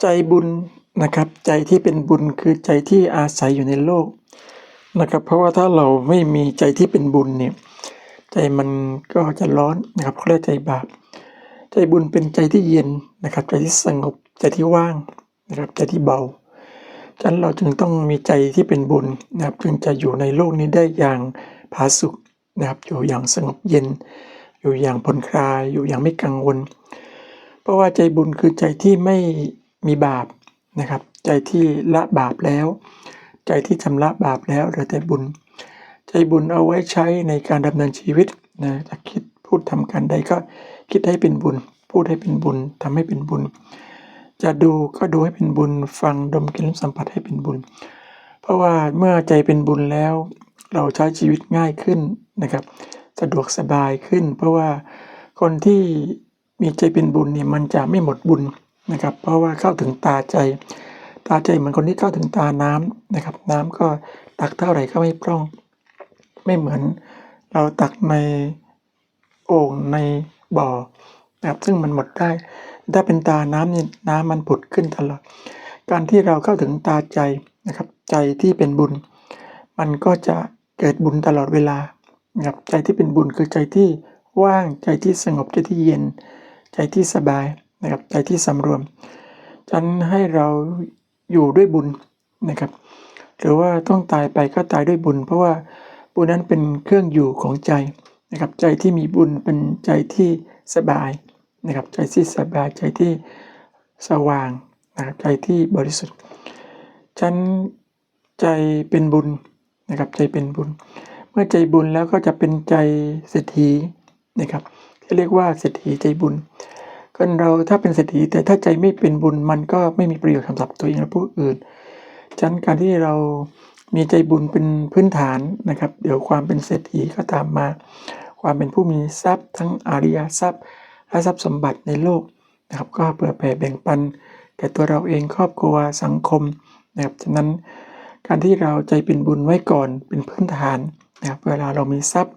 ใจบุญนะครับ ใจที่เป็นบุญคือใจที่อาศัยอยู่ในโลกนะครับ เพราะว่าถ้าเราไม่มีใจที่เป็นบุญเนี่ยใจมันก็จะร้อนนะครับเขาเรียกใจบาป ใจบุญเป็นใจที่เย็นนะครับ ใจที่สงบใจที่ว่างนะครับใจที่เบาฉะนั้นเราจึงต้องมีใจที่เป็นบุญนะครับ จึงจะอยู่ในโลกนี้ได้อย่างผาสุกนะครับ อยู่อย่างสงบเย็น อยู่อย่างผ่อนคลาย อยู่อย่างไม่กังวล เพราะว่าใจบุญคือใจที่ไม่ มีบาปนะครับ ใจที่ละบาปแล้ว ใจที่ชำระบาปแล้วเหลือแต่บุญ ใจบุญเอาไว้ใช้ในการดำเนินชีวิตนะจะคิดพูดทำการใดก็คิดให้เป็นบุญ พูดให้เป็นบุญทำให้เป็นบุญ จะดูก็ดูให้เป็นบุญ ฟังดมกลิ่นสัมผัสให้เป็นบุญ เพราะว่าเมื่อใจเป็นบุญแล้ว เราใช้ชีวิตง่ายขึ้นนะครับ สะดวกสบายขึ้น เพราะว่าคนที่มีใจเป็นบุญเนี่ยมันจะไม่หมดบุญ นะครับ เพราะว่าเข้าถึงตาใจ ตาใจเหมือนคนที่เข้าถึงตาน้ำนะครับ น้ำก็ตักเท่าไหร่ก็ไม่พร่อง ไม่เหมือนเราตักในโอ่งในบ่อนะครับซึ่งมันหมดได้ ถ้าเป็นตาน้ำนี่น้ำมันผุดขึ้นตลอด การที่เราเข้าถึงตาใจนะครับ ใจที่เป็นบุญ มันก็จะเกิดบุญตลอดเวลานะครับใจที่เป็นบุญคือใจที่ว่างใจที่สงบใจที่เย็น ใจที่สบาย นะครับใจที่สำรวม ฉันให้เราอยู่ด้วยบุญนะครับ หรือว่าต้องตายไปก็ตายด้วยบุญ เพราะว่าบุญนั้นเป็นเครื่องอยู่ของใจนะครับใจที่มีบุญเป็นใจที่สบายนะครับใจที่สบายใจที่สว่างนะครับใจที่บริสุทธิ์ ฉันใจเป็นบุญนะครับใจเป็นบุญ เมื่อใจบุญแล้วก็จะเป็นใจเศรษฐีนะครับที่เรียกว่าเศรษฐีใจบุญ คนเราถ้าเป็นเศรษฐีแต่ถ้าใจไม่เป็นบุญมันก็ไม่มีประโยชน์สำหรับตัวเองและผู้อื่นฉะนั้นการที่เรามีใจบุญเป็นพื้นฐานนะครับ เดี๋ยวความเป็นเศรษฐีก็ตามมา ความเป็นผู้มีทรัพย์ ทั้งอริยทรัพย์ และทรัพย์สมบัติในโลกนะครับ ก็เผื่อแผ่แบ่งปันแก่ตัวเราเองครอบครัวสังคมนะครับฉะนั้นการที่เราใจเป็นบุญไว้ก่อนเป็นพื้นฐานนะครับเวลาเรามีทรัพย์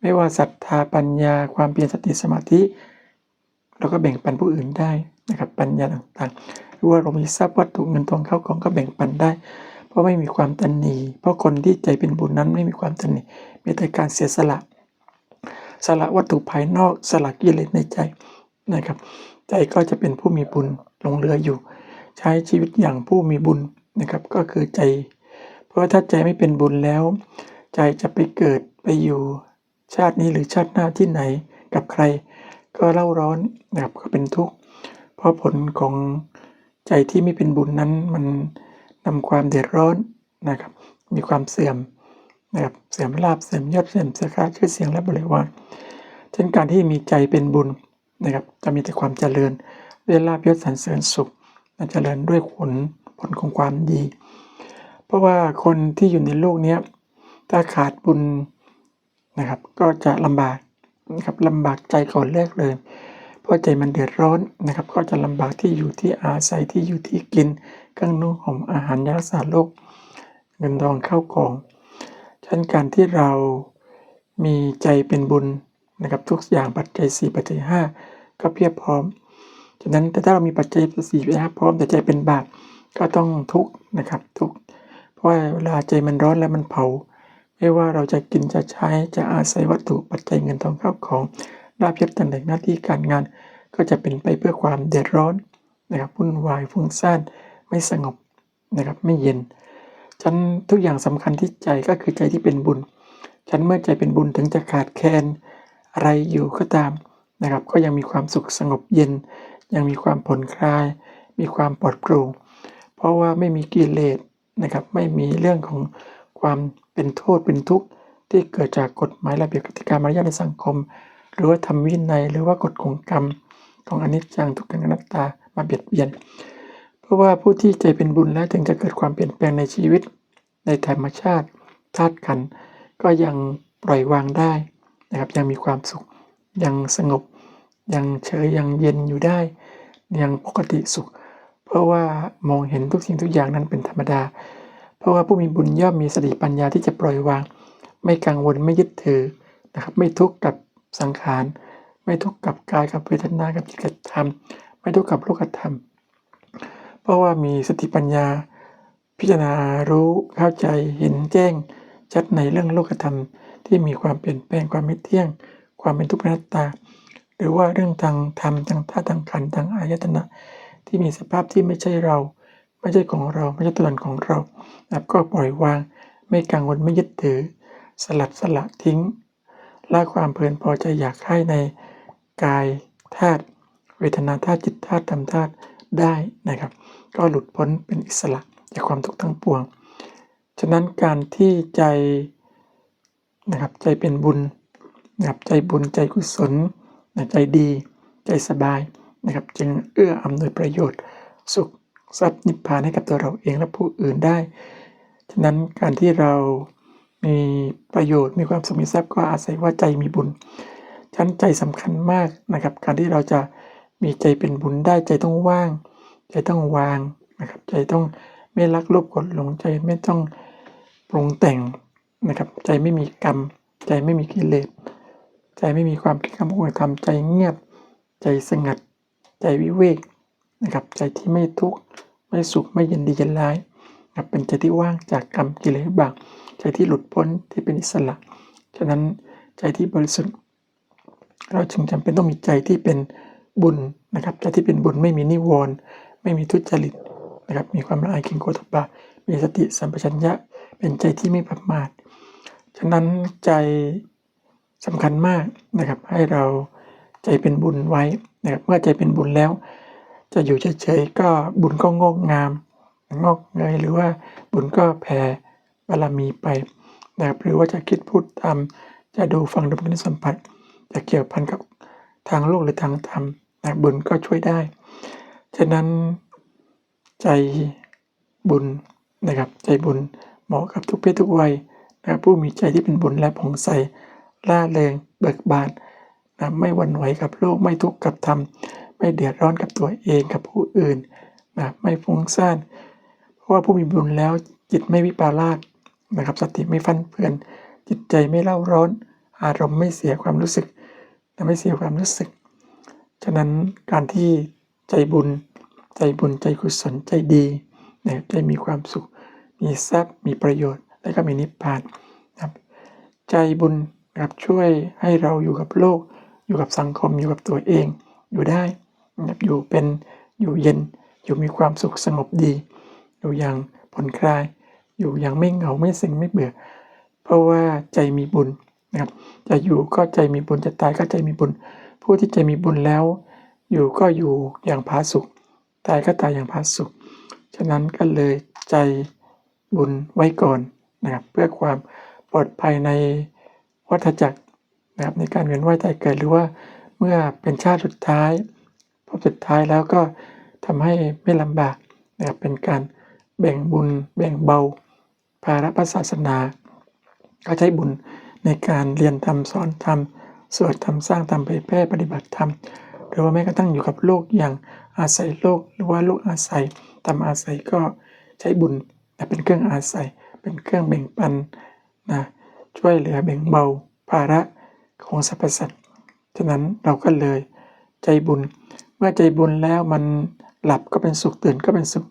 ไม่ว่าศรัทธาปัญญา ความเพียรสติสมาธิ เราก็แบ่งปันผู้อื่นได้นะครับปัญญาต่างๆหรือว่าเรามีทรัพย์วัตถุเงินทองเข้าของก็แบ่งปันได้ เพราะไม่มีความตันหนีเพราะคนที่ใจเป็นบุญนั้นไม่มีความตันหนีมีแต่การเสียสละสละวัตถุภายนอกสละกิเลสในใจนะครับ ใจก็จะเป็นผู้มีบุญหลงเหลืออยู่ ใช้ชีวิตอย่างผู้มีบุญนะครับ ก็คือใจ เพราะว่าถ้าใจไม่เป็นบุญแล้ว ใจจะไปเกิดไปอยู่ชาตินี้หรือชาติหน้าที่ไหนกับใคร ก็เล่าร้อนนะครับก็เป็นทุกข์ เพราะผลของใจที่ไม่เป็นบุญนั้นมันนำความเดือดร้อนนะครับ มีความเสื่อมนะครับเสื่อมลาภเสื่อมยศเสื่อมเสียค่าชื่อเสียงและบริวารเช่นการที่มีใจเป็นบุญนะครับ จะมีแต่ความเจริญด้วยลาภยศสรรเสริญสุขเจริญด้วยผลผลของความดี เพราะว่าคนที่อยู่ในโลกนี้ถ้าขาดบุญนะครับ ก็จะลำบาก นะครับลำบากใจก่อนแรกเลยเพราะใจมันเดือดร้อนนะครับ ก็จะลำบากที่อยู่ที่อาศัยที่อยู่ที่กินเครื่องนุ่งห่มอาหารยารักษาโรคเงินทองเข้าของฉะนั้นการที่เรามีใจเป็นบุญนะครับทุกอย่างปัจจัย 4 ปัจจัย 5 ก็เพียบพร้อม ฉะนั้นแต่ถ้าเรามีปัจจัย4ปัจจัย5พร้อม แต่ใจเป็นบาปก็ต้องทุกข์นะครับทุกข์เพราะเวลาใจมันร้อนแล้วมันเผา ไม่ว่าเราจะกินจะใช้จะอาศัยวัตถุปัจจัยเงินทองเข้าของลาภยศตำแหน่งหน้าที่การงาน ก็จะเป็นไปเพื่อความเดือดร้อนนะครับวุ่นวายฟุ้งซ่านไม่สงบนะครับไม่เย็นฉันทุกอย่างสำคัญที่ใจก็คือใจที่เป็นบุญ ฉันเมื่อใจเป็นบุญถึงจะขาดแคลนอะไรอยู่ก็ตามนะครับ ก็ยังมีความสุขสงบเย็น ยังมีความผ่อนคลาย มีความปลอดโปร่งเพราะว่าไม่มีกิเลสนะครับ ไม่มีเรื่องของความ เป็นโทษเป็นทุกข์ที่เกิดจากกฎหมายระเบียบกติกามารยาทในสังคม หรือว่าธรรมวินัยหรือว่ากฎของกรรมของอนิจจังทุกขังอนัตตามาเบียดเบียน เพราะว่าผู้ที่ใจเป็นบุญแล้วถึงจะเกิดความเปลี่ยนแปลงในชีวิต ในธรรมชาติธาตุขันก็ยังปล่อยวางได้นะครับยังมีความสุขยังสงบ ยังเฉยยังเย็นอยู่ได้ ยังปกติสุข เพราะว่ามองเห็นทุกสิ่งทุกอย่างนั้นเป็นธรรมดา ราะว่าผู้มีบุญย่อมมีสติปัญญาที่จะปล่อยวาง ไม่กังวลไม่ยึดถือนะครับ ไม่ทุกข์กับสังขาร ไม่ทุกข์กับกายกับเวทนากับจิตกับธรรม ไม่ทุกข์กับโลกธรรม เพราะว่ามีสติปัญญา พิจารณารู้เข้าใจเห็นแจ้งชัดในเรื่องโลกธรรม ที่มีความเปลี่ยนแปลงความไม่เที่ยง ความเป็นทุกข์นอนัตตา หรือว่าเรื่องทางธรรมทางธาตุทางขันธ์ทางอายตนะ ที่มีสภาพที่ไม่ใช่เรา ไม่ใช่ของเราไม่ใช่ตัวตนของเรานะครับก็ปล่อยวาง ไม่กังวลไม่ยึดถือ สลัดสละทิ้งละความเพลินพอใจอยากให้ในกายธาตุเวทนาธาตุจิตธาตุธรรมธาตุได้นะครับ ก็หลุดพ้นเป็นอิสระจากความทุกข์ทั้งปวง ฉะนั้นการที่ใจนะครับใจเป็นบุญนะครับใจบุญใจกุศลนะใจดี ใจสบายนะครับจึงเอื้ออำนวยประโยชน์สุข ทรัพย์นิพพานให้กับตัวเราเองและผู้อื่นได้ ฉะนั้นการที่เรามีประโยชน์มีความสุขมีทรัพย์ก็อาศัยว่าใจมีบุญฉะนั้นใจสำคัญมากนะครับ การที่เราจะมีใจเป็นบุญได้ใจต้องว่าง ใจต้องวางนะครับ ใจต้องไม่รักโลภกดหลงใจไม่ต้องปรุงแต่งนะครับ ใจไม่มีกรรม ใจไม่มีกิเลสใจไม่มีความคิดคำพูดทำใจเงียบ ใจสงัด ใจวิเวกนะครับ ใจที่ไม่ทุกข์ ไม่สุขไม่ยินดียินร้ายเป็นใจที่ว่างจากกรรมกิเลสบาปใจที่หลุดพ้นที่เป็นอิสระ ฉะนั้นใจที่บริสุทธิ์ เราจึงจำเป็นต้องมีใจที่เป็นบุญนะครับ ใจที่เป็นบุญไม่มีนิวรณ์ไม่มีทุจริตนะครับ มีความละอายเกรงกลัวต่อบาปมีสติสัมปชัญญะ เป็นใจที่ไม่ประมาท ฉะนั้นใจสำคัญมากนะครับ ให้เราใจเป็นบุญไว้นะครับ เมื่อใจเป็นบุญแล้ว จะอยู่เฉยๆก็บุญก็งอกงาม งอกเงยหรือว่าบุญก็แผ่บารมีไปนะครับหรือว่าจะคิดพูดทำจะดูฟังดมกลิ่นสัมผัส จะเกี่ยวพันกับทางโลกหรือทางธรรมนะบุญก็ช่วยได้ ฉะนั้นใจบุญนะครับ ใจบุญเหมาะกับทุกเพศทุกวัยนะผู้มีใจที่เป็นบุญและผ่องใสล่าเริงเบิกบานนะไม่หวั่นไหวกับโลกไม่ทุกข์กับธรรม ไม่เดือดร้อนกับตัวเองกับผู้อื่นนะไม่ฟุ้งซ่าน เพราะว่าผู้มีบุญแล้วจิตไม่วิปลาสนะครับสติไม่ฟันเฟือน จิตใจไม่เล่าร้อน อารมณ์ไม่เสียความรู้สึกและไม่เสียความรู้สึก ฉะนั้นการที่ใจบุญ ใจบุญใจกุศลใจดีนะใจมีความสุข มีทรัพย์ มีประโยชน์ และก็มีนิพพานนะครับใจบุญนะครับช่วยให้เราอยู่กับโลก อยู่กับสังคมอยู่กับตัวเองอยู่ได้ อยู่เป็นอยู่เย็นอยู่มีความสุขสงบดี อยู่อย่างผ่อนคลาย อยู่อย่างไม่เหงาไม่เซ็งไม่เบื่อ เพราะว่าใจมีบุญนะครับจะอยู่ก็ใจมีบุญจะตายก็ใจมีบุญ ผู้ที่ใจมีบุญแล้ว อยู่ก็อยู่อย่างผาสุกตายก็ตายอย่างผาสุกฉะนั้นก็เลยใจบุญไว้ก่อนนะครับเพื่อความปลอดภัยในวัฏจักรนะครับในการเวียนว่ายตายเกิดหรือว่าเมื่อเป็นชาติสุดท้าย พบสุดท้ายแล้วก็ทำให้ไม่ลำบากนะครับเป็นการแบ่งบุญแบ่งเบา ภาระพระศาสนา ก็ใช้บุญในการเรียนธรรมสอนธรรมสวดธรรมสร้างธรรมเผยแพร่ปฏิบัติธรรมหรือว่าแม้กระทั่งอยู่กับโลกอย่างอาศัยโลกหรือว่าโลกอาศัยธรรมอาศัยก็ใช้บุญนะเป็นเครื่องอาศัย เป็นเครื่องแบ่งปันนะช่วยเหลือแบ่งเบา ภาระของสรรพสัตว์ฉะนั้นเราก็เลย ใจบุญ เมื่อใจบุญแล้วมันหลับก็เป็นสุขตื่นก็เป็นสุข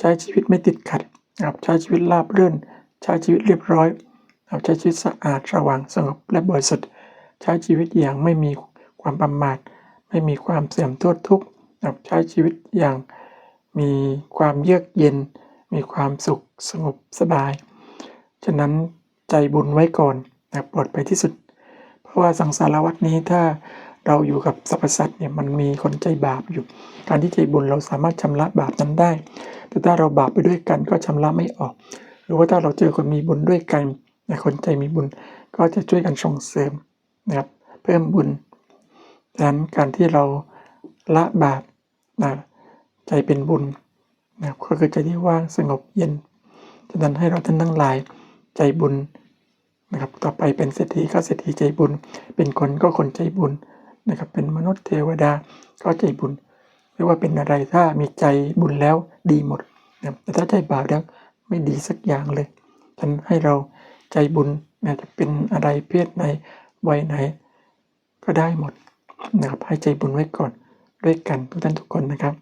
ใช้ชีวิตไม่ติดขัดครับใช้ชีวิตราบรื่น ใช้ชีวิตเรียบร้อยครับใช้ชีวิตสะอาดสว่างสงบและบริสุทธิ์ใช้ชีวิตอย่างไม่มีความประมาทไม่มีความเสื่อมโทษทุกข์นะครับใช้ชีวิตอย่างมีความเยือกเย็น มีความสุขสงบสบาย ฉะนั้นใจบุญไว้ก่อนนะปลอดภัยที่สุด เพราะว่าสังสารวัฏนี้ถ้า เราอยู่กับสรรพสัตว์เนี่ยมันมีคนใจบาปอยู่ การที่ใจบุญเราสามารถชำระบาปนั้นได้ แต่ถ้าเราบาปไปด้วยกันก็ชำระไม่ออก หรือว่าถ้าเราเจอคนมีบุญด้วยกันนคนใจมีบุญก็จะช่วยกันส่งเสริมนะครับเพิ่มบุญดังนั้นการที่เราละบาปนะใจเป็นบุญนะครับก็คือใจที่ว่างสงบเย็นฉะนั้นให้เราท่านทั้งหลายใจบุญนะครับต่อไปเป็นเศรษฐีก็เศรษฐีใจบุญ เป็นคนก็คนใจบุญ นะครับเป็นมนุษย์เทวดาก็ใจบุญ ไม่ว่าเป็นอะไรถ้ามีใจบุญแล้วดีหมดนะแต่ถ้าใจบาปแล้วไม่ดีสักอย่างเลยฉันให้เราใจบุญนะจะเป็นอะไรเพศไหนวัยไหน ก็ได้หมดนะครับให้ใจบุญไว้ก่อนด้วยกันทุกท่านทุกคนนะครับ